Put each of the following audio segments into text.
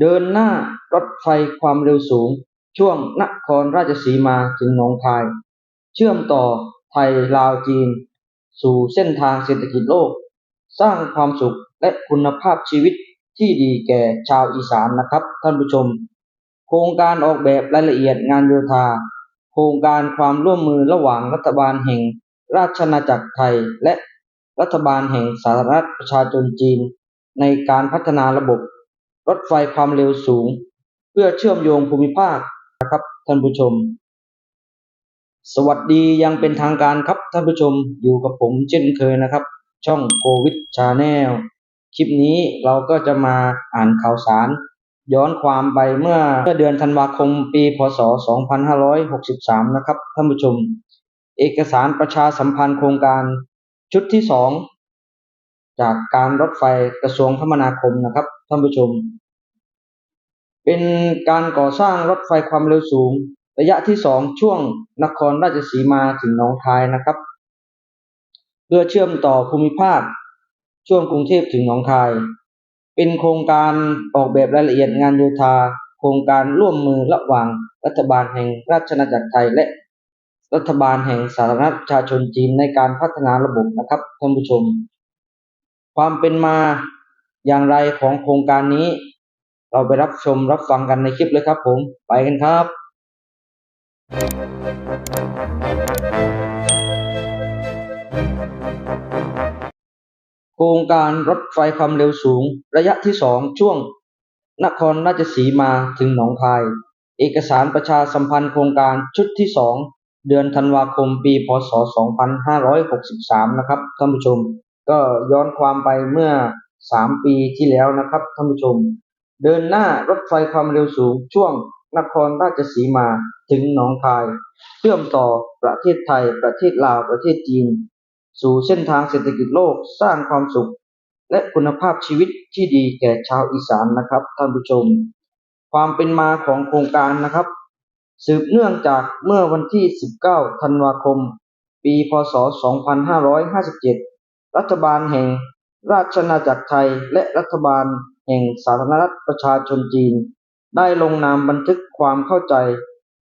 เดินหน้ารถไฟความเร็วสูง ช่วงนครราชสีมาถึงหนองคาย เชื่อมต่อไทยลาวจีน สู่เส้นทางเศรษฐกิจโลก สร้างความสุขและคุณภาพชีวิตที่ดีแก่ชาวอีสานนะครับท่านผู้ชม โครงการออกแบบรายละเอียดงานโยธา โครงการความร่วมมือระหว่างรัฐบาลแห่งราชอาณาจักรไทยและรัฐบาลแห่งสาธารณรัฐประชาชนจีน ในการพัฒนาระบบ รถไฟความเร็วสูง เพื่อเชื่อมโยงภูมิภาคนะครับท่านผู้ชม สวัสดียังเป็นทางการครับท่านผู้ชมอยู่กับผมเช่นเคยนะครับ ช่องโควิดชาแนลคลิปนี้เราก็จะมาอ่านข่าวสาร ย้อนความไปเมื่อเมื่อเดือนธันวาคมปี พศ 2563 นะครับท่านผู้ชม เอกสารประชาสัมพันธ์โครงการชุดที่สองจากการรถไฟกระทรวงคมนาคมนะครับ ท่านผู้ชม เป็นการก่อสร้างรถไฟความเร็วสูง ระยะที่สองช่วงนครราชสีมาถึงหนองคายนะครับ เพื่อเชื่อมต่อภูมิภาค ช่วงกรุงเทพถึงหนองคาย เป็นโครงการออกแบบรายละเอียดงานโยธา โครงการร่วมมือระหว่างรัฐบาลแห่งราชอาณาจักรไทยและรัฐบาลแห่งสาธารณรัฐประชาชนจีนในการพัฒนาระบบนะครับท่านผู้ชม ความเป็นมา อย่างไรของโครงการนี้ เราไปรับชมรับฟังกันในคลิปเลยครับผมไปกันครับ โครงการรถไฟความเร็วสูง ระยะที่สองช่วง นครราชสีมาถึงหนองคาย เอกสารประชาสัมพันธ์โครงการชุดที่สองเดือนธันวาคมปีพศ 2563 นะครับท่านผู้ชม ก็ย้อนความไปเมื่อ 3ปีที่แล้วนะครับท่านผู้ชม เดินหน้ารถไฟความเร็วสูงช่วงนครราชสีมาถึงหนองคาย เชื่อมต่อประเทศไทย ประเทศลาวประเทศจีน สู่เส้นทางเศรษฐกิจโลกสร้างความสุข และคุณภาพชีวิตที่ดีแก่ชาวอีสานนะครับท่านผู้ชม ความเป็นมาของโครงการนะครับ สืบเนื่องจากเมื่อวันที่ 19 ธันวาคม ปี พศ 2557 รัฐบาลแห่ง ราชอาณาจักรไทยและรัฐบาลแห่งสาธารณรัฐประชาชนจีน ได้ลงนามบันทึกความเข้าใจ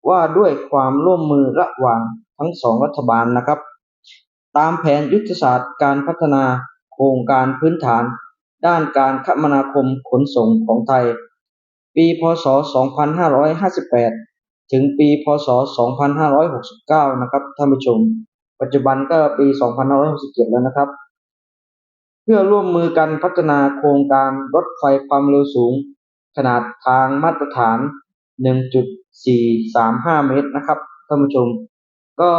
ว่าด้วยความร่วมมือระหว่างทั้งสองรัฐบาลนะครับ ตามแผนยุทธศาสตร์การพัฒนาโครงการพื้นฐาน ด้านการคมนาคมขนส่งของไทย ปีพศ 2558 ถึงปีพศ 2569 นะครับท่านผู้ชม ปัจจุบันก็ปี 2567 แล้วนะครับ เพื่อร่วมมือกันพัฒนาโครงการรถไฟความเร็วสูง ขนาดทางมาตรฐาน 1.435 เมตรนะครับท่านผู้ชม ก็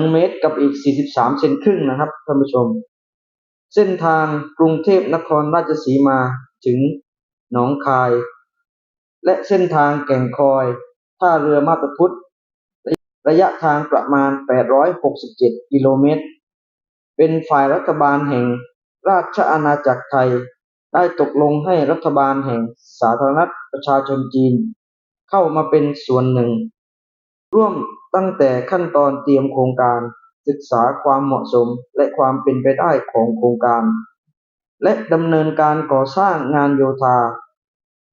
1 เมตรกับอีก 43 เซนครึ่งนะครับท่านผู้ชม เส้นทางกรุงเทพนครราชสีมาถึงหนองคาย และเส้นทางแก่งคอยท่าเรือมาตาพุทธระยะทางประมาณ 867 กิโลเมตร เป็นฝ่ายรัฐบาลแห่งราชอาณาจักรไทย ได้ตกลงให้รัฐบาลแห่งสาธารณรัฐประชาชนจีน เข้ามาเป็นส่วนหนึ่ง ร่วมตั้งแต่ขั้นตอนเตรียมโครงการศึกษาความเหมาะสมและความเป็นไปได้ของโครงการ และดำเนินการก่อสร้างงานโยธา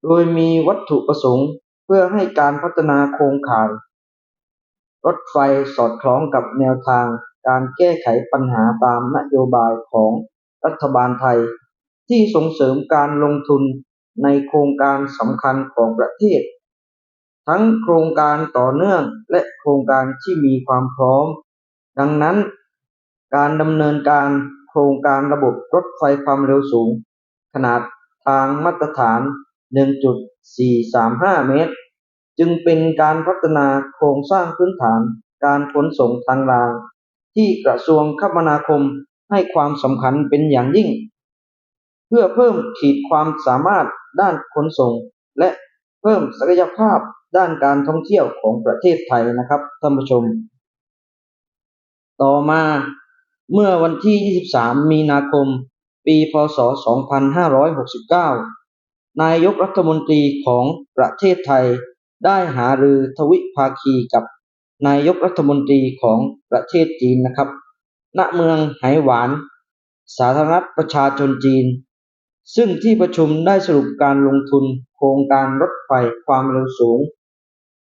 โดยมีวัตถุประสงค์เพื่อให้การพัฒนาโครงข่าย รถไฟสอดคล้องกับแนวทาง การแก้ไขปัญหาตามนโยบายของรัฐบาลไทย ที่ส่งเสริมการลงทุนในโครงการสำคัญของประเทศ ทั้งโครงการต่อเนื่องและโครงการที่มีความพร้อม ดังนั้น การดำเนินการโครงการระบบรถไฟความเร็วสูง ขนาดทางมาตรฐาน 1.435 เมตร จึงเป็นการพัฒนาโครงสร้างพื้นฐานการขนส่งทางราง ที่กระทรวงคมนาคมให้ความสำคัญเป็นอย่างยิ่ง เพื่อเพิ่มขีดความสามารถด้านขนส่ง และเพิ่มศักยภาพด้านการท่องเที่ยวของประเทศไทยนะครับท่านผู้ชม ต่อมาเมื่อวันที่ 23 มีนาคม ปี พศ 2569 นายกรัฐมนตรีของประเทศไทยได้หารือทวิภาคีกับ นายกรัฐมนตรีของประเทศจีนนะครับ ณ เมืองไหหวาน สาธารณรัฐประชาชนจีน ซึ่งที่ประชุมได้สรุปการลงทุนโครงการรถไฟความเร็วสูง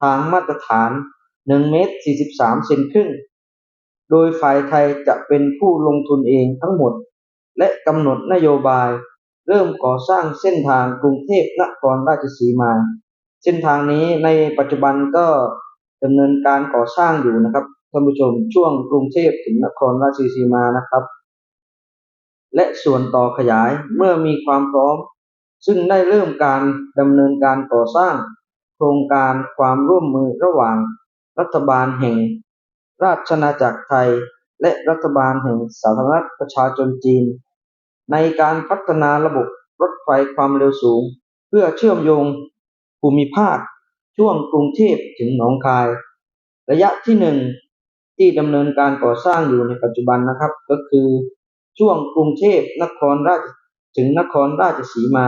ทางมาตรฐาน 1 เมตร 43 เซนครึ่ง โดยฝ่ายไทยจะเป็นผู้ลงทุนเองทั้งหมด และกำหนดนโยบาย เริ่มก่อสร้างเส้นทางกรุงเทพนครราชสีมา เส้นทางนี้ในปัจจุบันก็ ดำเนินการก่อสร้างอยู่นะครับท่านผู้ชมช่วงกรุงเทพถึงนครราชสีมานะครับ และส่วนต่อขยายเมื่อมีความพร้อม ซึ่งได้เริ่มการดำเนินการก่อสร้าง โครงการความร่วมมือระหว่าง รัฐบาลแห่ง ราชอาณาจักรไทย และรัฐบาลแห่งสาธารณรัฐประชาชนจีน ในการพัฒนาระบบรถไฟความเร็วสูง เพื่อเชื่อมโยงภูมิภาค ช่วงกรุงเทพถึงหนองคาย ระยะที่หนึ่งที่ดำเนินการก่อสร้างอยู่ในปัจจุบันนะครับ ก็คือช่วงกรุงเทพนครราชถึงนครราชสีมา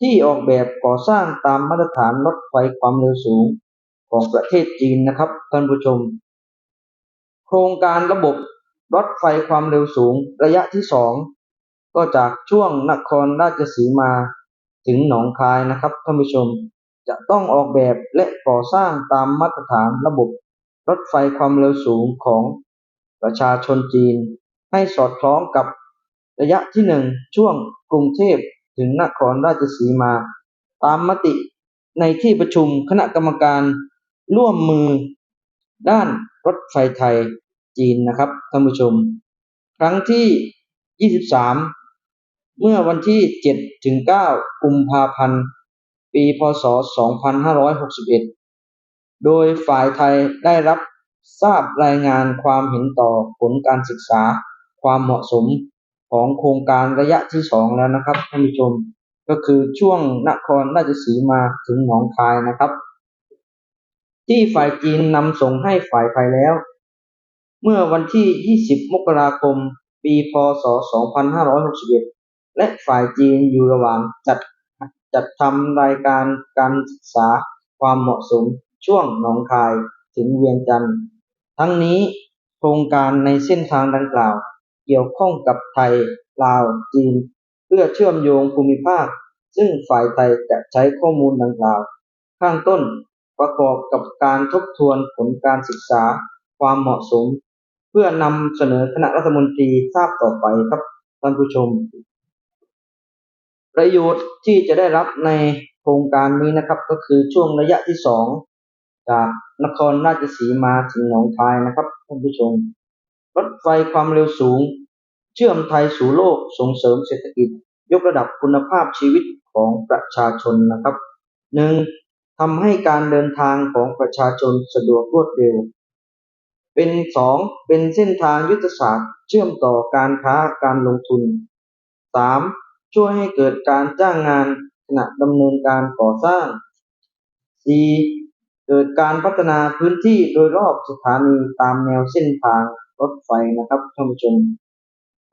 ที่ออกแบบก่อสร้างตามมาตรฐานรถไฟความเร็วสูงของประเทศจีนนะครับท่านผู้ชม โครงการระบบรถไฟความเร็วสูงระยะที่สองก็จากช่วงนครราชสีมาถึงหนองคายนะครับท่านผู้ชม จะต้องออกแบบและก่อสร้างตามมาตรฐานระบบรถไฟความเร็วสูงของประชาชนจีน ให้สอดคล้องกับระยะที่หนึ่งช่วงกรุงเทพถึงนครราชสีมา ตามมติในที่ประชุมคณะกรรมการร่วมมือด้านรถไฟไทยจีนนะครับท่านผู้ชม ครั้งที่ 23 เมื่อวันที่ 7 ถึง 9 กุมภาพันธ์ ปี พศ 2561 โดยฝ่ายไทยได้รับทราบรายงานความเห็นต่อผลการศึกษาความเหมาะสมของโครงการระยะที่ 2 แล้วนะครับท่านผู้ชมก็คือช่วงนครราชสีมาถึงหนองคายนะครับ ที่ฝ่ายจีนนำส่งให้ฝ่ายไทยแล้ว เมื่อวันที่ 20 มกราคม ปี พศ 2561 และฝ่ายจีนอยู่ระหว่างจัด จัดทำรายการการศึกษาความเหมาะสมช่วงหนองคายถึงเวียงจันทร์ทั้งนี้โครงการในเส้นทางดังกล่าว เกี่ยวข้องกับไทย ลาว จีน เพื่อเชื่อมโยงภูมิภาค ซึ่งฝ่ายไทยจะใช้ข้อมูลดังกล่าว ข้างต้นประกอบกับการทบทวนผลการศึกษาความเหมาะสม เพื่อนำเสนอคณะรัฐมนตรีทราบต่อไปครับท่านผู้ชม ประโยชน์ที่จะได้รับในโครงการนี้นะครับ ก็คือช่วงระยะที่สองจากนครราชสีมาถึงหนองคายนะครับท่านผู้ชม รถไฟความเร็วสูง เชื่อมไทยสู่โลกส่งเสริมเศรษฐกิจ ยกระดับคุณภาพชีวิตของประชาชนนะครับหนึ่งทำให้การเดินทางของประชาชนสะดวกรวดเร็ว เป็นสองเป็นเส้นทางยุทธศาสตร์ เชื่อมต่อการค้าการลงทุนสาม ช่วยให้เกิดการจ้างงานขณะดำเนินการก่อสร้างสี่เกิดการพัฒนาพื้นที่โดยรอบสถานีตามแนวเส้นทางรถไฟนะครับท่านผู้ชม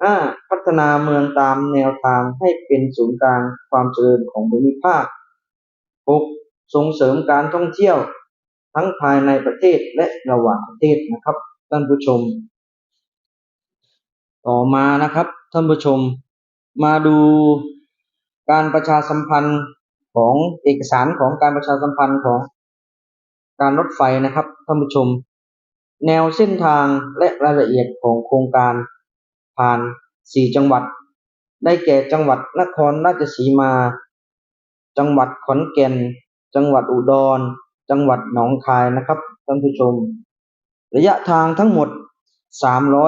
ห้าพัฒนาเมืองตามแนวทางให้เป็นศูนย์กลางความเจริญของภูมิภาคหกส่งเสริมการท่องเที่ยว ทั้งภายในประเทศและระหว่างประเทศนะครับท่านผู้ชม ต่อมานะครับท่านผู้ชม มาดูการประชาสัมพันธ์ของเอกสารของการประชาสัมพันธ์ของการรถไฟนะครับท่านผู้ชม แนวเส้นทางและรายละเอียดของโครงการผ่าน 4 จังหวัด ได้แก่จังหวัดนครราชสีมา จังหวัดขอนแก่น จังหวัดอุดร จังหวัดหนองคายนะครับท่านผู้ชม ระยะทางทั้งหมด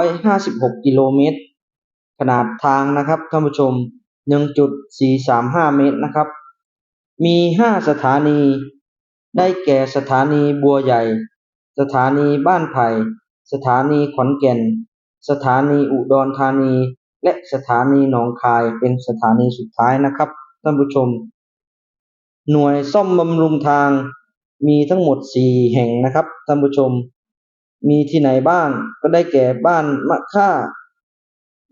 356 กิโลเมตร ขนาดทางนะครับท่านผู้ชม 1.435 เมตรนะครับ มี 5 สถานี ได้แก่สถานีบัวใหญ่ สถานีบ้านไผ่ สถานีขอนแก่น สถานีอุดรธานี และสถานีหนองคายเป็นสถานีสุดท้ายนะครับท่านผู้ชม หน่วยซ่อมบำรุงทางมีทั้งหมด 4 แห่งนะครับท่านผู้ชม มีที่ไหนบ้างก็ได้แก่บ้านมะค่า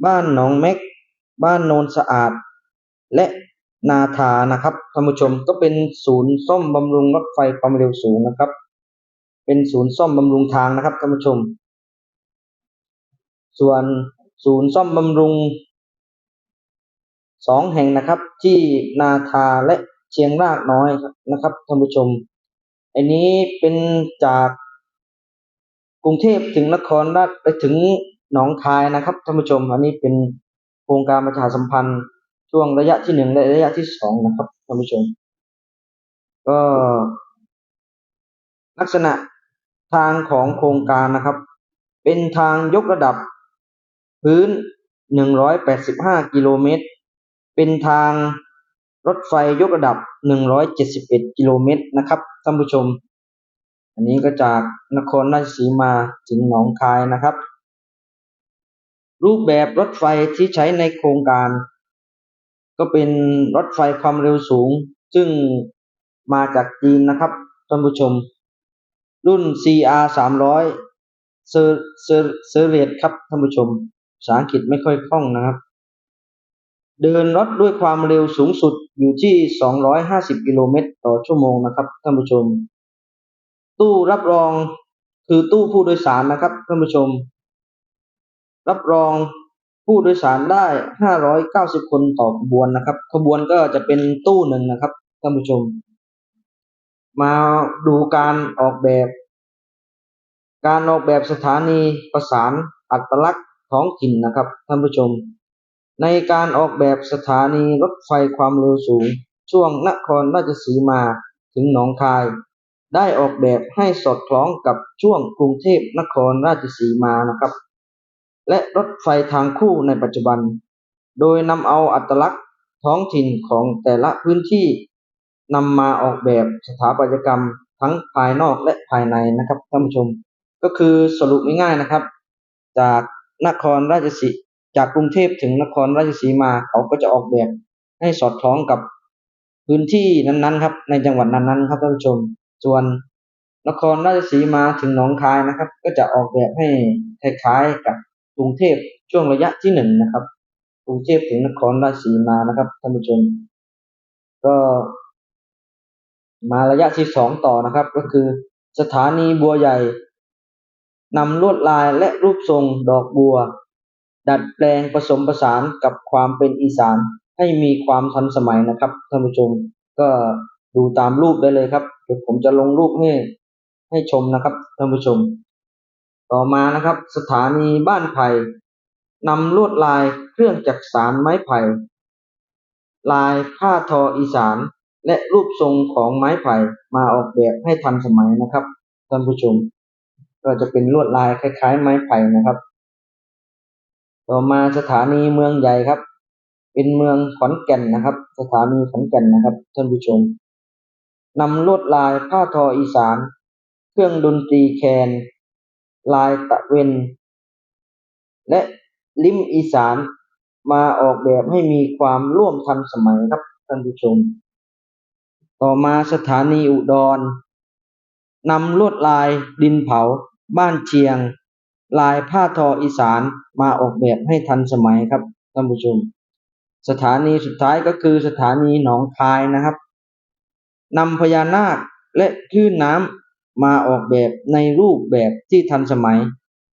บ้านหนองแม็ก บ้านโนนสะอาด และนาทานะครับท่านผู้ชมก็เป็นศูนย์ซ่อมบำรุงรถไฟความเร็วสูงนะครับ เป็นศูนย์ซ่อมบำรุงทางนะครับท่านผู้ชม ส่วนศูนย์ซ่อมบำรุงสองแห่งนะครับ ที่นาทาและเชียงรากน้อยนะครับท่านผู้ชม อันนี้เป็นจากกรุงเทพถึงนครราชไปถึง หนองคายนะครับท่านผู้ชมอันนี้เป็นโครงการประชาสัมพันธ์ช่วงระยะที่หนึ่งและระยะที่สองนะครับท่านผู้ชม ก็ลักษณะทางของโครงการนะครับ เป็นทางยกระดับ พื้น 185 กิโลเมตร เป็นทางรถไฟยกระดับ 171 กิโลเมตรนะครับท่านผู้ชม อันนี้ก็จากนครราชสีมาถึงหนองคายนะครับ รูปแบบรถไฟที่ใช้ในโครงการ ก็เป็นรถไฟความเร็วสูง ซึ่งมาจากจีนนะครับท่านผู้ชม รุ่น CR 300เซอร์เซอร์เซอร์เรตครับท่านผู้ชมภาษาอังกฤษไม่ค่อยคล่องนะครับ เดินรถด้วยความเร็วสูงสุดอยู่ที่ 250 กิโลเมตรต่อชั่วโมงนะครับท่านผู้ชม ตู้รับรองคือตู้ผู้โดยสารนะครับท่านผู้ชม รับรองผู้โดยสารได้ 590 คนต่อขบวนนะครับ ขบวนก็จะเป็นตู้หนึ่งนะครับท่านผู้ชม มาดูการออกแบบ การออกแบบสถานีประสานอัตลักษณ์ท้องถิ่นนะครับท่านผู้ชม ในการออกแบบสถานีรถไฟความเร็วสูง ช่วงนครราชสีมาถึงหนองคาย ได้ออกแบบให้สอดคล้องกับช่วงกรุงเทพนครราชสีมานะครับ และรถไฟทางคู่ในปัจจุบัน โดยนำเอาอัตลักษณ์ท้องถิ่นของแต่ละพื้นที่นำมาออกแบบสถาปัตยกรรมทั้งภายนอกและภายในนะครับท่านผู้ชม ก็คือสรุปง่ายๆนะครับ จากนครราชสีจากกรุงเทพถึงนครราชสีมาเขาก็จะออกแบบให้สอดคล้องกับพื้นที่นั้นๆครับ ในจังหวัดนั้นๆครับท่านผู้ชม ส่วนนครราชสีมาถึงหนองคายนะครับ ก็จะออกแบบให้คล้ายๆกับ รุงเทพช่วงระยะที่หนึ่งนะครับ กรุงเทพถึงนครราชสีมานะครับท่านผู้ชม ก็มาระยะที่สองต่อนะครับ ก็คือสถานีบัวใหญ่นำลวดลายและรูปทรงดอกบัว ดัดแปลงผสมผสานกับความเป็นอีสานให้มีความทันสมัยนะครับท่านผู้ชมก็ดูตามรูปได้เลยครับเดี๋ยวผมจะลงรูปให้ให้ชมนะครับท่านผู้ชม ต่อมานะครับ สถานีบ้านไผ่นำลวดลายเครื่องจักสานไม้ไผ่ ลายผ้าทออีสาน และรูปทรงของไม้ไผ่มาออกแบบให้ทันสมัยนะครับท่านผู้ชม ก็จะเป็นลวดลายคล้าย ๆ ไม้ไผ่นะครับ ต่อมาสถานีเมืองใหญ่ครับ เป็นเมืองขอนแก่นนะครับ สถานีขอนแก่นนะครับท่านผู้ชมนำลวดลายผ้าทออีสาน เครื่องดนตรีแคน ลายตะเวน และลิ้มอีสานมาออกแบบให้มีความร่วมทันสมัยครับท่านผู้ชม ต่อมาสถานีอุดรนำลวดลายดินเผา บ้านเชียง ลายผ้าทออีสานมาออกแบบให้ทันสมัยครับท่านผู้ชม สถานีสุดท้ายก็คือสถานีหนองคายนะครับนำพญานาคและคลื่นน้ำ มาออกแบบในรูปแบบที่ทันสมัย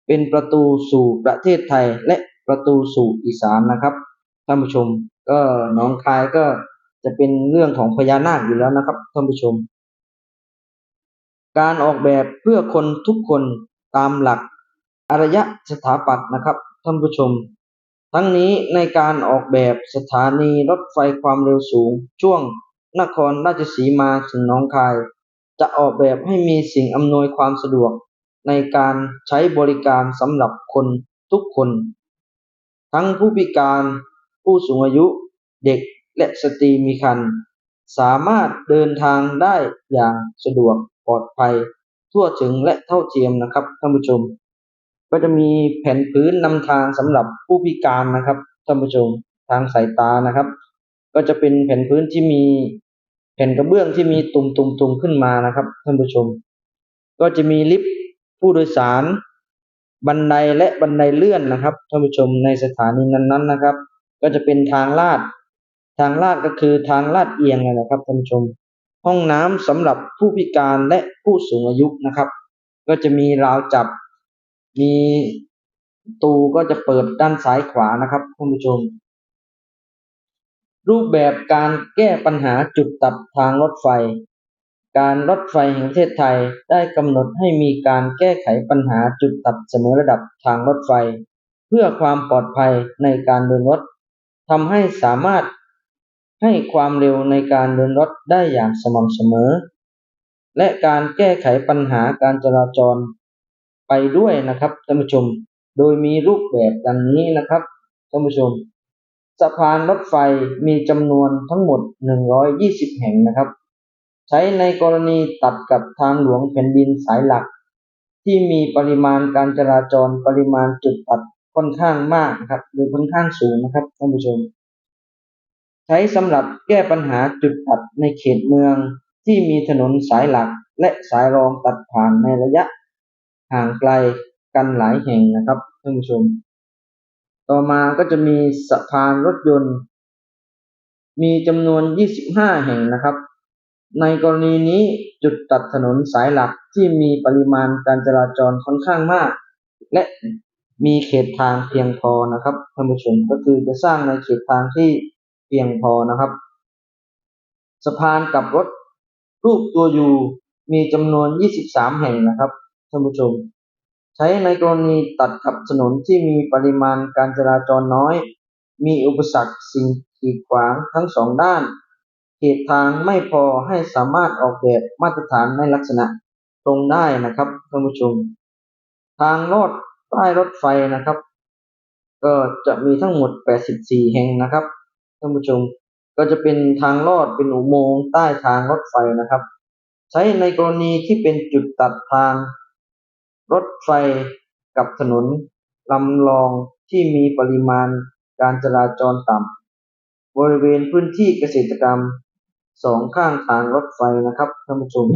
เป็นประตูสู่ประเทศไทยและประตูสู่อีสานนะครับท่านผู้ชมก็หนองคายก็จะเป็นเรื่องของพญานาคอยู่แล้วนะครับท่านผู้ชม การออกแบบเพื่อคนทุกคนตามหลักอารยสถาปัตย์นะครับท่านผู้ชม ทั้งนี้ในการออกแบบสถานีรถไฟความเร็วสูง ช่วงนครราชสีมาถึงหนองคาย จะออกแบบให้มีสิ่งอำนวยความสะดวกในการใช้บริการสำหรับคนทุกคน ทั้งผู้พิการ ผู้สูงอายุ เด็กและสตรีมีครรภ์สามารถเดินทางได้อย่างสะดวกปลอดภัย ทั่วถึงและเท่าเทียมนะครับท่านผู้ชม ก็จะมีแผ่นพื้นนำทางสำหรับผู้พิการนะครับท่านผู้ชมทางสายตานะครับ ก็จะเป็นแผ่นพื้นที่มี แผ่นกระเบื้องที่มีตุ่มๆๆขึ้นมานะครับท่านผู้ชม ก็จะมีลิฟต์ผู้โดยสาร บันไดและบันไดเลื่อนนะครับท่านผู้ชมในสถานีนั้นๆนะครับ ก็จะเป็นทางลาด ทางลาดก็คือทางลาดเอียงนะครับท่านผู้ชม ห้องน้ำสำหรับผู้พิการและผู้สูงอายุนะครับ ก็จะมีราวจับ มีตูก็จะเปิดด้านซ้ายขวานะครับท่านผู้ชม รูปแบบการแก้ปัญหาจุดตัดทางรถไฟ การรถไฟแห่งประเทศไทยได้กำหนดให้มีการแก้ไขปัญหาจุดตัดเสมอระดับทางรถไฟ เพื่อความปลอดภัยในการเดินรถทำให้สามารถให้ความเร็วในการเดินรถได้อย่างสม่ำเสมอ และการแก้ไขปัญหาการจราจร ไปด้วยนะครับท่านผู้ชม โดยมีรูปแบบดังนี้นะครับท่านผู้ชม สะพานรถไฟมีจำนวนทั้งหมด 120 แห่งนะครับ ใช้ในกรณีตัดกับทางหลวงแผ่นดินสายหลัก ที่มีปริมาณการจราจรปริมาณจุดตัดค่อนข้างมากนะครับหรือค่อนข้างสูงนะครับท่านผู้ชม ใช้สำหรับแก้ปัญหาจุดตัดในเขตเมืองที่มีถนนสายหลักและสายรองตัดผ่านในระยะห่างไกลกันหลายแห่งนะครับท่านผู้ชม ต่อมาก็จะมีสะพานรถยนต์ มีจำนวน 25 แห่งนะครับ ในกรณีนี้จุดตัดถนนสายหลักที่มีปริมาณการจราจรค่อนข้างมาก และมีเขตทางเพียงพอนะครับท่านผู้ชมก็คือจะสร้างในเขตทางที่เพียงพอนะครับ สะพานกับรถรูปตัวยูมีจำนวน 23 แห่งนะครับท่านผู้ชม ใช้ในกรณีตัดกับถนนที่มีปริมาณการจราจรน้อย มีอุปสรรคสิ่งกีดขวางทั้งสองด้าน เขตทางไม่พอให้สามารถออกแบบมาตรฐานในลักษณะตรงได้นะครับท่านผู้ชม ทางลอดใต้รถไฟนะครับ ก็จะมีทั้งหมด 84 แห่งนะครับท่านผู้ชมก็จะเป็นทางลอดเป็นอุโมงค์ใต้ทางรถไฟนะครับ ใช้ในกรณีที่เป็นจุดตัดทาง รถไฟกับถนนลำรองที่มีปริมาณการจราจรต่ำบริเวณพื้นที่เกษตรกรรมสองข้างทางรถไฟนะครับท่านผู้ชม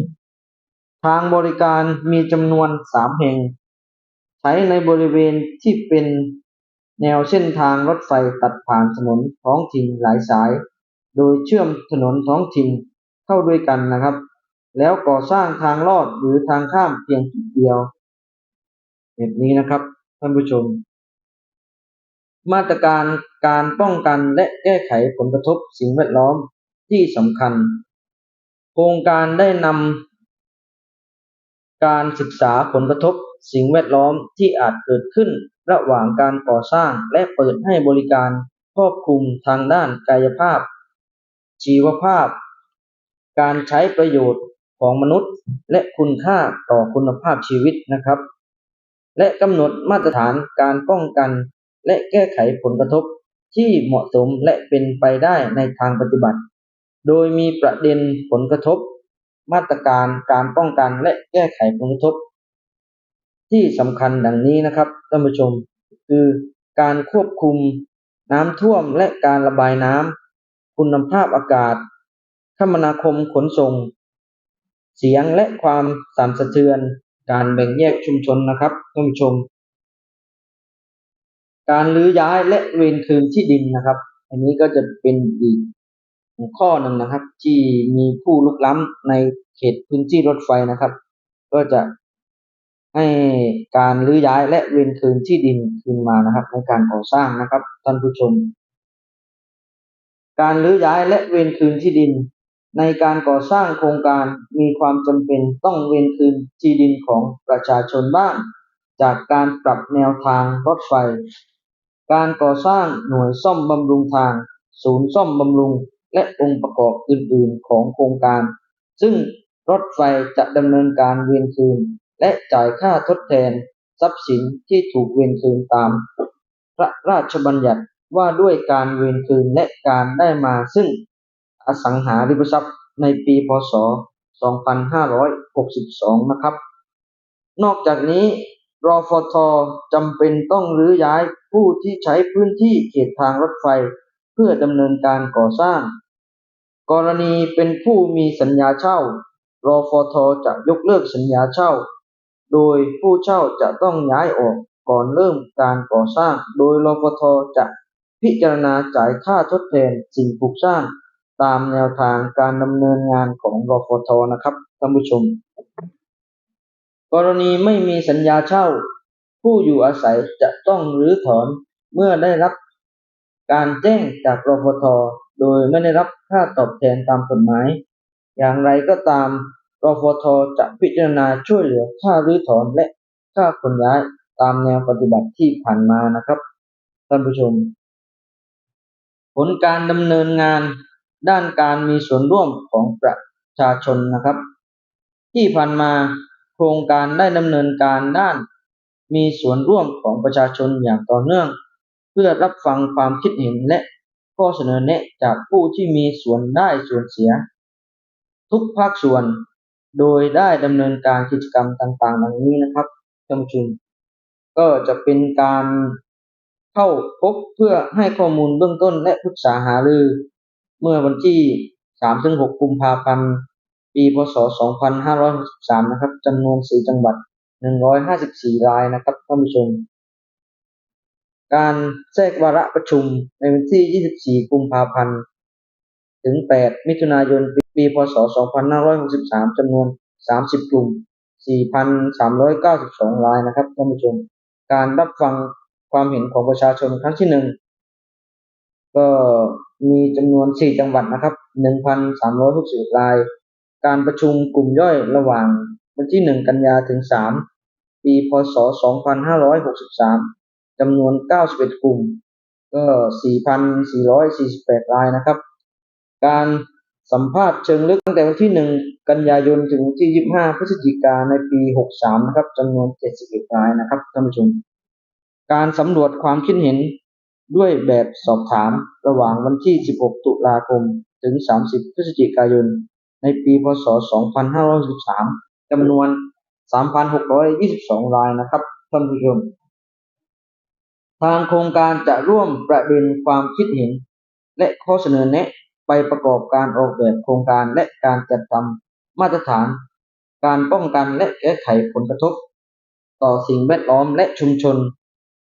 ทางบริการมีจำนวนสามแห่ง ใช้ในบริเวณที่เป็นแนวเส้นทางรถไฟตัดผ่านถนนท้องถิ่นหลายสาย โดยเชื่อมถนนท้องถิ่นเข้าด้วยกันนะครับ แล้วก่อสร้างทางลอดหรือทางข้ามเพียงจุดเดียว แบบนี้นะครับท่านผู้ชม มาตรการการป้องกันและแก้ไขผลกระทบสิ่งแวดล้อมที่สำคัญ โครงการได้นำการศึกษาผลกระทบสิ่งแวดล้อมที่อาจเกิดขึ้นระหว่างการก่อสร้างและเปิดให้บริการครอบคลุมทางด้านกายภาพ ชีวภาพ การใช้ประโยชน์ของมนุษย์และคุณค่าต่อคุณภาพชีวิตนะครับ และกำหนดมาตรฐานการป้องกัน และแก้ไขผลกระทบที่เหมาะสมและเป็นไปได้ในทางปฏิบัติ โดยมีประเด็นผลกระทบ มาตรการการป้องกันและแก้ไขผลกระทบ ที่สำคัญดังนี้นะครับท่านผู้ชม คือการควบคุมน้ำท่วมและการระบายน้ำคุณภาพอากาศ คมนาคมขนส่ง เสียงและความสั่นสะเทือน การแบ่งแยกชุมชนนะครับท่านผู้ชม การรื้อย้ายและเวรคืนที่ดินนะครับ อันนี้ก็จะเป็นอีกหัวข้อหนึ่งนะครับ ที่มีผู้ลุกล้ำในเขตพื้นที่รถไฟนะครับ ก็จะให้การรื้อย้ายและเวรคืนที่ดินคืนมานะครับ ในการก่อสร้างนะครับท่านผู้ชม การรื้อย้ายและเวรคืนที่ดิน ในการก่อสร้างโครงการมีความจำเป็นต้องเวรคืนที่ดินของประชาชนบ้าง จากการปรับแนวทางรถไฟ การก่อสร้างหน่วยซ่อมบำรุงทาง ศูนย์ซ่อมบำรุง และองค์ประกอบอื่น ๆ ของโครงการ ซึ่งรถไฟจะดำเนินการเวรคืน และจ่ายค่าทดแทน ทรัพย์สินที่ถูกเวรคืนตาม พระราชบัญญัติว่าด้วยการเวรคืนและการได้มาซึ่ง อสังหาริมทรัพย์ในปีพศ 2562 นะครับ นอกจากนี้รอฟทจำเป็นต้องรื้อย้ายผู้ที่ใช้พื้นที่เขตทางรถไฟ เพื่อดำเนินการก่อสร้าง กรณีเป็นผู้มีสัญญาเช่ารอฟทจะยกเลิกสัญญาเช่า โดยผู้เช่าจะต้องย้ายออกก่อนเริ่มการก่อสร้าง โดยรอฟทจะพิจารณาจ่ายค่าทดแทนสิ่งปลูกสร้าง ตามแนวทางการดำเนินงานของรฟทนะครับท่านผู้ชม กรณีไม่มีสัญญาเช่า ผู้อยู่อาศัยจะต้องรื้อถอนเมื่อได้รับการแจ้งจากรฟทโดยไม่ได้รับค่าตอบแทนตามกฎหมาย อย่างไรก็ตามรฟทจะพิจารณาช่วยเหลือค่ารื้อถอนและค่าขนย้ายตามแนวปฏิบัติที่ผ่านมานะครับท่านผู้ชม ผลการดำเนินงาน ด้านการมีส่วนร่วมของประชาชนนะครับ ที่ผ่านมาโครงการได้ดำเนินการด้านมีส่วนร่วมของประชาชนอย่างต่อเนื่อง เพื่อรับฟังความคิดเห็นและข้อเสนอแนะจากผู้ที่มีส่วนได้ส่วนเสีย ทุกภาคส่วน โดยได้ดำเนินการกิจกรรมต่างๆดังนี้นะครับท่านผู้ชมก็จะเป็นการเข้าพบเพื่อให้ข้อมูลเบื้องต้นและปรึกษาหารือ เมื่อวันที่ 3-6 กุมภาพันธ์ ปีพศ 2563 นะครับจำนวน 4 จังหวัด 154 รายนะครับท่านผู้ชม การแทรกวาระประชุมในวันที่ 24 กุมภาพันธ์ ถึง 8 มิถุนายน ปีพศ 2563 จำนวน 30 กลุ่ม 4,392 รายนะครับท่านผู้ชม การรับฟังความเห็นของประชาชนครั้งที่หนึ่งก็ มีจำนวน 4 จังหวัดนะครับ 1,361ราย การประชุมกลุ่มย่อยระหว่างวันที่ 1 กันยาถึง 3 ปีพศ 2563 จำนวน 91 กลุ่ม ก็ 4,448 รายนะครับ การสัมภาษณ์เชิงลึกตั้งแต่วันที่ 1 กันยายนถึงวันที่ 25 พฤศจิกาในปี 63 นะครับจำนวน 71 รายนะครับท่านผู้ชม การสำรวจความคิดเห็น ด้วยแบบสอบถามระหว่างวันที่ 16 ตุลาคม ถึง 30 พฤศจิกายน ในปีพศ 2563จำนวน 3,622 รายนะครับท่านผู้ชม ทางโครงการจะร่วมประเด็นความคิดเห็น และข้อเสนอแนะไปประกอบการออกแบบโครงการและการจัดทำมาตรฐาน การป้องกันและแก้ไขผลกระทบ ต่อสิ่งแวดล้อมและชุมชน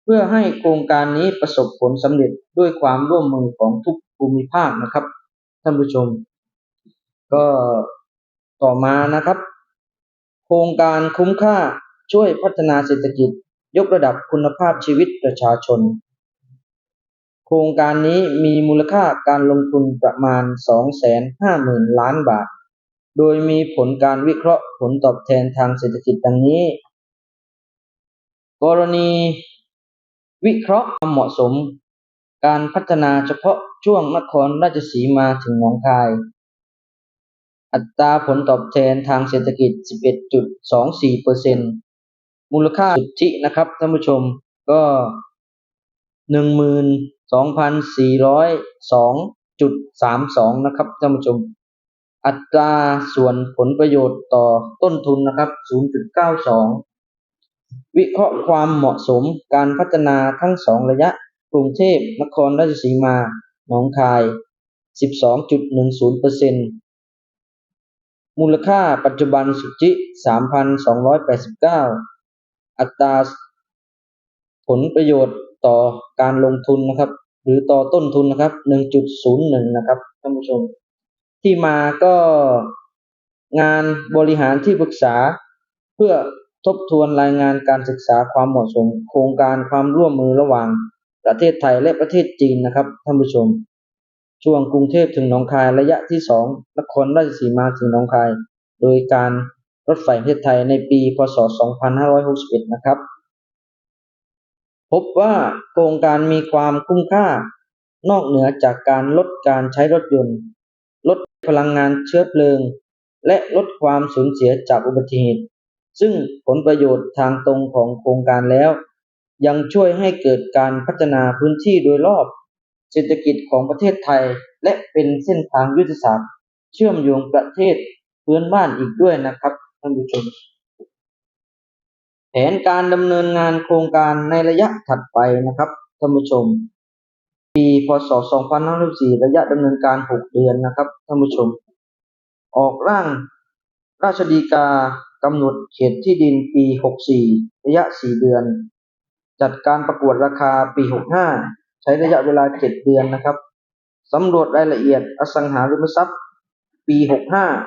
เพื่อให้โครงการนี้ประสบผลสำเร็จด้วยความร่วมมือของทุกภูมิภาคนะครับ ท่านผู้ชม ก็ต่อมานะครับ โครงการคุ้มค่าช่วยพัฒนาเศรษฐกิจ ยกระดับคุณภาพชีวิตประชาชน โครงการนี้มีมูลค่าการลงทุนประมาณ 250,000 ล้านบาท โดยมีผลการวิเคราะห์ผลตอบแทนทางเศรษฐกิจดังนี้ กรณี วิเคราะห์ความเหมาะสม การพัฒนาเฉพาะช่วงนครราชสีมาถึงหนองคาย อัตราผลตอบแทนทางเศรษฐกิจ 11.24%มูลค่าสุทธินะครับท่านผู้ชมก็ 12,402.32 นะครับท่านผู้ชม อัตราส่วนผลประโยชน์ต่อต้นทุนนะครับ 0.92 วิเคราะห์ความเหมาะสมการพัฒนาทั้งสองระยะ กรุงเทพนครราชสีมา หนองคาย 12.10%มูลค่าปัจจุบันสุทธิ 3,289 อัตราผลประโยชน์ต่อการลงทุนนะครับ หรือต่อต้นทุนนะครับ 1.01 นะครับท่านผู้ชม ที่มาก็งานบริหารที่ปรึกษาเพื่อ ทบทวนรายงานการศึกษาความเหมาะสม โครงการความร่วมมือระหว่างประเทศไทยและประเทศจีนนะครับท่านผู้ชม ช่วงกรุงเทพถึงหนองคายระยะที่ 2 นครราชสีมาถึงหนองคาย โดยการรถไฟประเทศไทยในปีพศ 2561 นะครับ พบว่าโครงการมีความคุ้มค่านอกเหนือจากการลดการใช้รถยนต์ ลดพลังงานเชื้อเพลิง และลดความสูญเสียจากอุบัติเหตุ ซึ่งผลประโยชน์ทางตรงของโครงการแล้ว ยังช่วยให้เกิดการพัฒนาพื้นที่โดยรอบ เศรษฐกิจของประเทศไทย และเป็นเส้นทางยุทธศาสตร์ เชื่อมโยงประเทศเพื่อนบ้านอีกด้วยนะครับท่านผู้ชมแผนการดำเนินงานโครงการในระยะถัดไปนะครับท่านผู้ชม ปีพศ 2564 ระยะดำเนินการ 6 เดือนนะครับท่านผู้ชม ออกร่างราชดีกา กำหนดเขตที่ดินปี 64 ระยะ 4 เดือน จัดการประกวดราคาปี 65 ใช้ระยะเวลา 7 เดือนนะครับสำรวจรายละเอียดอสังหาริมทรัพย์ ปี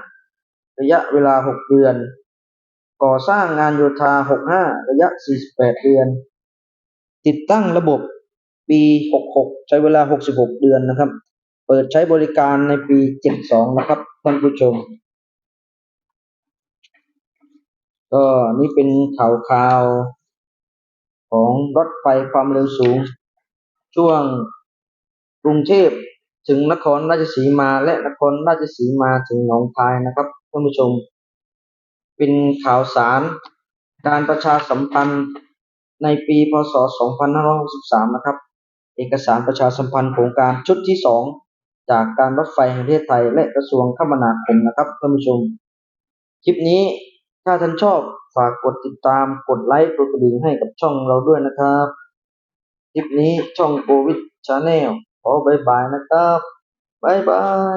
65 ระยะเวลา 6 เดือน ก่อสร้างงานโยธา 65 ระยะ 48 เดือน ติดตั้งระบบปี 66 ใช้เวลา 66 เดือนนะครับ เปิดใช้บริการในปี 72 นะครับท่านผู้ชม ก็นี่เป็นข่าวข่าวของรถไฟความเร็วสูง ช่วงกรุงเทพถึงนครราชสีมาและนครราชสีมาถึงหนองคายนะครับท่านผู้ชม เป็นข่าวสารการประชาสัมพันธ์ในปีพศ 2563 นะครับ เอกสารประชาสัมพันธ์โครงการชุดที่ 2 จากการรถไฟแห่งประเทศไทยและกระทรวงคมนาคมนะครับท่านผู้ชม คลิปนี้ ถ้าท่านชอบฝากกดติดตาม กดไลค์ กดกระดิ่งให้กับช่องเราด้วยนะครับ คลิปนี้ช่องโควิดชาแนลขอบายบายนะครับบายบาย